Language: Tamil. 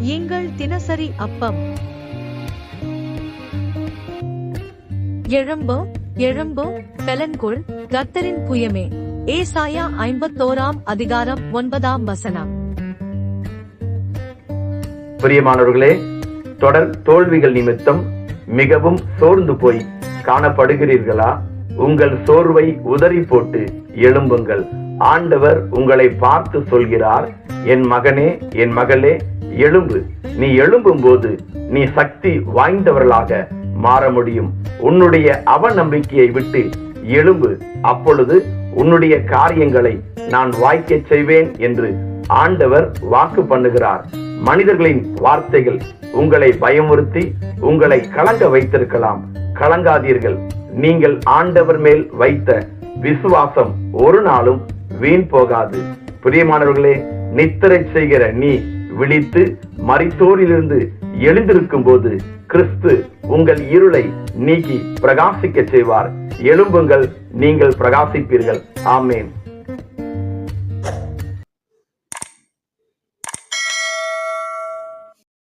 எங்கள் தினசரி அப்பம். எழும்பு எழும்பு பெலன்கொள் கத்தரின் புயமே. ஏசாயா ஐம்பத்தோராம் அதிகாரம் ஒன்பதாம் வசனம். பிரியமானவர்களே தொடர் தோல்விகள் நிமித்தம் மிகவும் சோர்ந்து போய் காணப்படுகிறீர்களா? உங்கள் சோர்வை உதறி போட்டு எழும்புங்கள். ஆண்டவர் உங்களை பார்த்து சொல்கிறார் என் மகனே என் மகளே எழும்பு. நீ எழும்பும் போது நீ சக்தி வாய்ந்தவர்களாக மாற முடியும். உன்னுடைய அவநம்பிக்கையை விட்டு எழும்பு. அப்பொழுது உன்னுடைய காரியங்களை நான் வாய்க்க செய்வேன் என்று ஆண்டவர் வாக்கு பண்ணுகிறார். மனிதர்களின் வார்த்தைகள் உங்களை பயமுறுத்தி உங்களை கலங்க வைத்திருக்கலாம். கலங்காதீர்கள். நீங்கள் ஆண்டவர் மேல் வைத்த விசுவாசம் ஒரு நாளும் வீண் போகாது. பிரியமானவர்களே நித்திரை செய்கிற நீ விழித்து மரித்தோரிலிருந்து எழுந்திருக்கும் போது கிறிஸ்து உங்கள் இருளை நீக்கி பிரகாசிக்க செய்வார். எழும்புங்கள் நீங்கள் பிரகாசிப்பீர்கள். ஆமேன்.